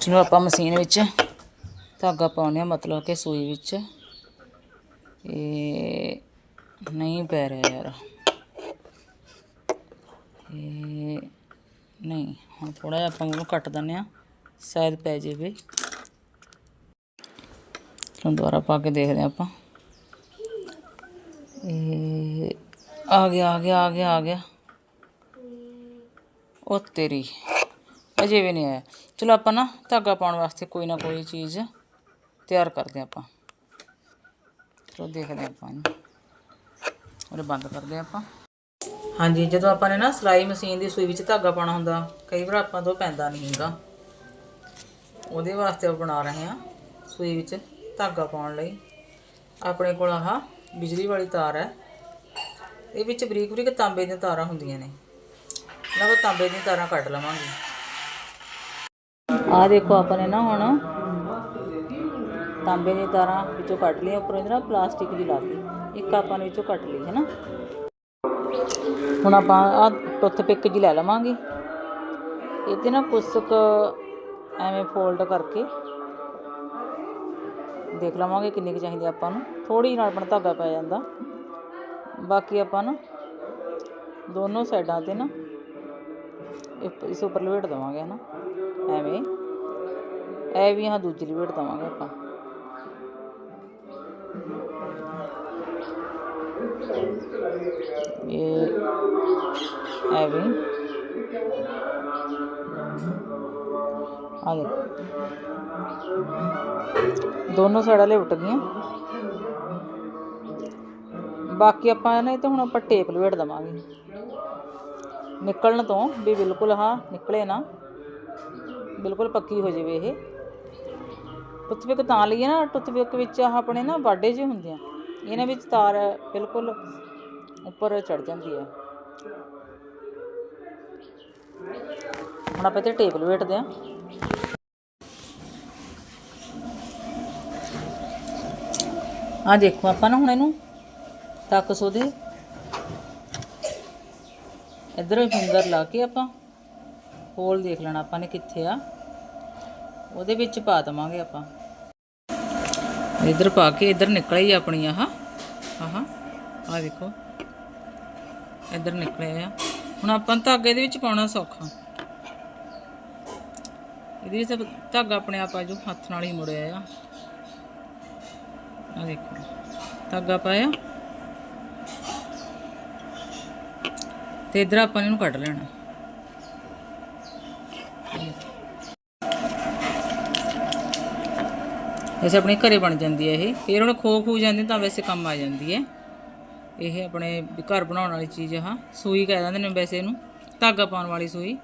ਜਿਹਨੂੰ ਆਪਾਂ ਮਸ਼ੀਨ ਵਿੱਚ ਧਾਗਾ ਪਾਉਂਦੇ ਆ ਮਤਲਬ ਕਿ ਸੂਈ ਵਿੱਚ। ਇਹ ਨਹੀਂ ਪੈ ਰਿਹਾ ਯਾਰ। ਇਹ ਨਹੀਂ, ਹੁਣ ਥੋੜਾ ਜਿਹਾ ਆਪਾਂ ਉਹਨੂੰ ਕੱਟ ਦਿੰਦੇ ਆ ਸ਼ਾਇਦ ਪੈ ਜਾਵੇ। ਚਲੋ ਦੁਬਾਰਾ ਪਾ ਕੇ ਦੇਖਦੇ ਹਾਂ ਆਪਾਂ। ਇਹ ਆ ਗਿਆ ਆ ਗਿਆ ਆ ਗਿਆ ਆ ਗਿਆ। ਉਹ ਤੇਰੀ। ਅਜੇ ਵੀ ਨਹੀਂ ਆਇਆ। ਚਲੋ ਆਪਾਂ ਨਾ ਧਾਗਾ ਪਾਉਣ ਵਾਸਤੇ ਕੋਈ ਨਾ ਕੋਈ ਚੀਜ਼ ਤਿਆਰ ਕਰਦੇ ਹਾਂ ਆਪਾਂ। ਚਲੋ ਦੇਖਦੇ ਹਾਂ ਆਪਾਂ ਇਹਨੂੰ। ਉਹਨੇ ਬੰਦ ਕਰਦੇ ਹਾਂ ਆਪਾਂ। ਹਾਂਜੀ, ਜਦੋਂ ਆਪਾਂ ਨੇ ਨਾ ਸਿਲਾਈ ਮਸ਼ੀਨ ਦੀ ਸੂਈ ਵਿੱਚ ਧਾਗਾ ਪਾਉਣਾ ਹੁੰਦਾ, ਕਈ ਵਾਰ ਆਪਾਂ ਤੋਂ ਪੈਂਦਾ ਨਹੀਂ ਹੁੰਦਾ। ਉਹਦੇ ਵਾਸਤੇ ਆਪਾਂ ਬਣਾ ਰਹੇ ਹਾਂ ਸੂਈ ਵਿੱਚ ਧਾਗਾ ਪਾਉਣ ਲਈ। ਆਪਣੇ ਕੋਲ ਆਹ ਬਿਜਲੀ ਵਾਲੀ ਤਾਰ ਹੈ। ਇਹ ਵਿੱਚ ਬਰੀਕ ਬਰੀਕ ਤਾਂਬੇ ਦੀਆਂ ਤਾਰਾਂ ਹੁੰਦੀਆਂ ਨੇ। ਇਹਨਾਂ ਤੋਂ ਤਾਂਬੇ ਦੀਆਂ ਤਾਰਾਂ ਕੱਢ ਲਵਾਂਗੇ। ਆਹ ਦੇਖੋ ਆਪਾਂ ਨੇ ਨਾ ਹੁਣ ਤਾਂਬੇ ਦੀਆਂ ਤਾਰਾਂ ਵਿੱਚੋਂ ਕੱਢ ਲਈਆਂ, ਉੱਪਰੋਂ ਇਹਦੇ ਪਲਾਸਟਿਕ ਦੀ ਲਾਤੀ। ਇੱਕ ਆਪਾਂ ਨੇ ਵਿੱਚੋਂ ਕੱਟ ਲਈ ਹੈ ਨਾ ਹੁਣ ਆਪਾਂ ਆ ਟੁੱਥ ਪਿਕ ਜੀ ਲੈ ਲਵਾਂਗੇ। ਇਹ ਤੇ ਨਾ ਕੁਛ ਐਵੇਂ ਫੋਲਡ ਕਰਕੇ ਦੇਖ ਲਵਾਂਗੇ ਕਿੰਨੀ ਕੁ ਚਾਹੀਦੀ ਆਪਾਂ ਨੂੰ। ਥੋੜੀ ਨਾਲ ਆਪਣਾ ਧਾਗਾ ਪੈ ਜਾਂਦਾ। ਬਾਕੀ ਆਪਾਂ ਨਾ ਦੋਨੋਂ ਸਾਈਡਾਂ ਤੇ ਨਾ ਇਹ- ਇਸ ਉੱਪਰ ਲਪੇਟ ਦਵਾਂਗੇ, ਹਨਾ? ਐਵੇਂ। ਇਹ ਵੀ ਹਾਂ ਦੂਜੀ ਲਪੇਟ ਦਵਾਂਗੇ ਆਪਾਂ। ਇਹ ਐਵੇਂ ਆ ਦੇਖੋ। ਦੋਨੋਂ ਸਾਈਡਾਂ ਲਿਪਟ ਗਈਆਂ। ਬਾਕੀ ਆਪਾਂ ਨਾ ਇਹ ਤੇ ਹੁਣ ਆਪਾਂ ਟੇਪ ਲਪੇਟ ਦਵਾਂਗੇ। ਨਿਕਲਣ ਤੋਂ ਵੀ ਬਿਲਕੁਲ ਹਾਂ ਨਿਕਲੇ ਨਾ। ਬਿਲਕੁਲ ਪੱਕੀ ਹੋ ਜਾਵੇ ਇਹ। ਟੁੱਥਪਿਕ ਤਾਂ ਲਈਏ ਨਾ ਟੁੱਥਪਿਕ ਵਿੱਚ ਆਹ ਆਪਣੇ ਨਾ ਵਾਢੇ ਜਿਹੇ ਹੁੰਦੇ ਆ। ਇਹਨਾਂ ਵਿੱਚ ਤਾਰ ਬਿਲਕੁਲ ਉੱਪਰ ਚੜ ਜਾਂਦੀ ਹੈ ਹੁਣ ਆਪਾਂ ਤੇ ਟੇਬਲ ਵੇਟਦੇ ਆ ਆ ਦੇਖੋ ਆਪਾਂ ਨਾ ਹੁਣ ਇਹਨੂੰ ਤੱਕ ਸੋਦੇ ਇਧਰ ਫਿੰਗਰ ਲਾ ਕੇ ਆਪਾਂ ਹੋਲ ਦੇਖ ਲੈਣਾ ਆਪਾਂ ਨੇ ਕਿੱਥੇ ਆ। ਉਹਦੇ ਵਿੱਚ ਪਾ ਦਵਾਂਗੇ ਆਪਾਂ। ਇਧਰ ਪਾ ਕੇ ਇਧਰ ਨਿਕਲ ਹੀ ਆਪਣੀ ਆਹ। ਆਹ ਆ ਦੇਖੋ ਇਧਰ ਨਿਕਲਿਆ ਆ। ਹੁਣ ਆਪਾਂ ਧਾਗੇ ਦੇ ਵਿੱਚ ਪਾਉਣਾ ਸੌਖਾ। ਇਹਦੇ ਵਿੱਚ ਧਾਗਾ ਆਪਣੇ ਆਪ ਆ ਜੋ ਹੱਥ ਨਾਲ ਹੀ ਮੁੜਿਆ ਆ। ਆ ਦੇਖੋ ਧਾਗਾ ਪਾਇਆ। ਤੇ ਇਧਰ ਆਪਾਂ ਇਹਨੂੰ ਕੱਢ ਲੈਣਾ। ਵੈਸੇ ਆਪਣੇ ਘਰੇ ਬਣ ਜਾਂਦੀ ਹੈ ਇਹ। ਫਿਰ ਹੁਣ ਖੋ ਖੂ ਜਾਂਦੀ ਤਾਂ ਵੈਸੇ ਕੰਮ ਆ ਜਾਂਦੀ ਹੈ। ਇਹ ਆਪਣੇ ਘਰ ਬਣਾਉਣ ਵਾਲੀ ਚੀਜ਼ ਆ। ਸੂਈ ਕਹਿ ਦਿੰਦੇ ਨੇ ਵੈਸੇ ਇਹਨੂੰ। ਧਾਗਾ ਪਾਉਣ ਵਾਲੀ ਸੂਈ।